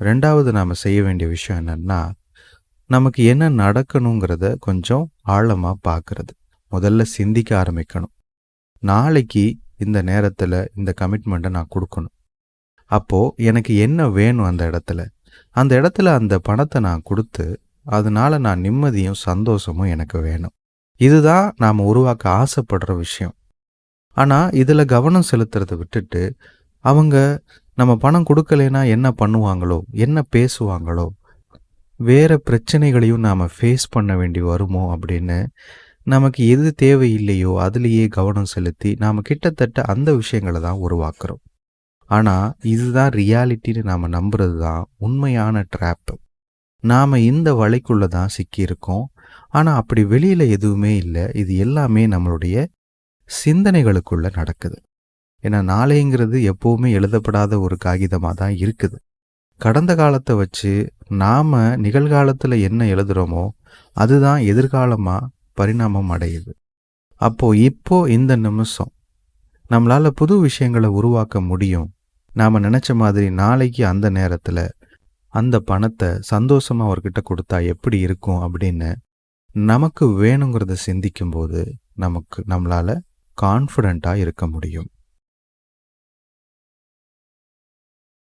ரெண்டாவது நாம் செய்ய வேண்டிய விஷயம் என்னென்னா நமக்கு என்ன நடக்கணுங்கிறத கொஞ்சம் ஆழமாக பார்க்கறது முதல்ல சிந்திக்க ஆரம்பிக்கணும். நாளைக்கு இந்த நேரத்தில் இந்த கமிட்மெண்ட்டை நான் கொடுக்கணும். அப்போது எனக்கு என்ன வேணும் அந்த இடத்துல? அந்த இடத்துல அந்த பணத்தை நான் கொடுத்து அதனால நான் நிம்மதியும் சந்தோஷமும் எனக்கு வேணும். இதுதான் நாம் உருவாக்க ஆசைப்படுற விஷயம். ஆனால் இதில் கவனம் செலுத்துறதை விட்டுட்டு அவங்க நம்ம பணம் கொடுக்கலைன்னா என்ன பண்ணுவாங்களோ என்ன பேசுவாங்களோ வேறு பிரச்சனைகளையும் நாம் ஃபேஸ் பண்ண வேண்டி வருமோ அப்படின்னு நமக்கு எது தேவையில்லையோ அதுலேயே கவனம் செலுத்தி நாம் கிட்டத்தட்ட அந்த விஷயங்களை தான் உருவாக்குறோம். ஆனால் இதுதான் ரியாலிட்டின்னு நாம் நம்புறது தான் உண்மையான ட்ராப்பு நாம் இந்த வலைக்குள்ளே தான் சிக்கியிருக்கோம். ஆனால் அப்படி வெளியில் எதுவுமே இல்லை. இது எல்லாமே நம்மளுடைய சிந்தனைகளுக்குள்ளே நடக்குது. ஏன்னா நாளைங்கிறது எப்போவுமே எழுதப்படாத ஒரு காகிதமாக தான் இருக்குது. கடந்த காலத்தை வச்சு நாம் நிகழ்காலத்தில் என்ன எழுதுகிறோமோ அதுதான் எதிர்காலமாக பரிணாமம் அடையுது. அப்போது இப்போ இந்த நிமிஷம் நம்மளால் புது விஷயங்களை உருவாக்க முடியும். நாம் நினச்ச மாதிரி நாளைக்கு அந்த நேரத்தில் அந்த பணத்தை சந்தோஷமாக அவர்கிட்ட கொடுத்தா எப்படி இருக்கும் அப்படின்னு நமக்கு வேணுங்கிறத சிந்திக்கும்போது நமக்கு நம்மளால் கான்ஃபிடண்ட்டாக இருக்க முடியும்.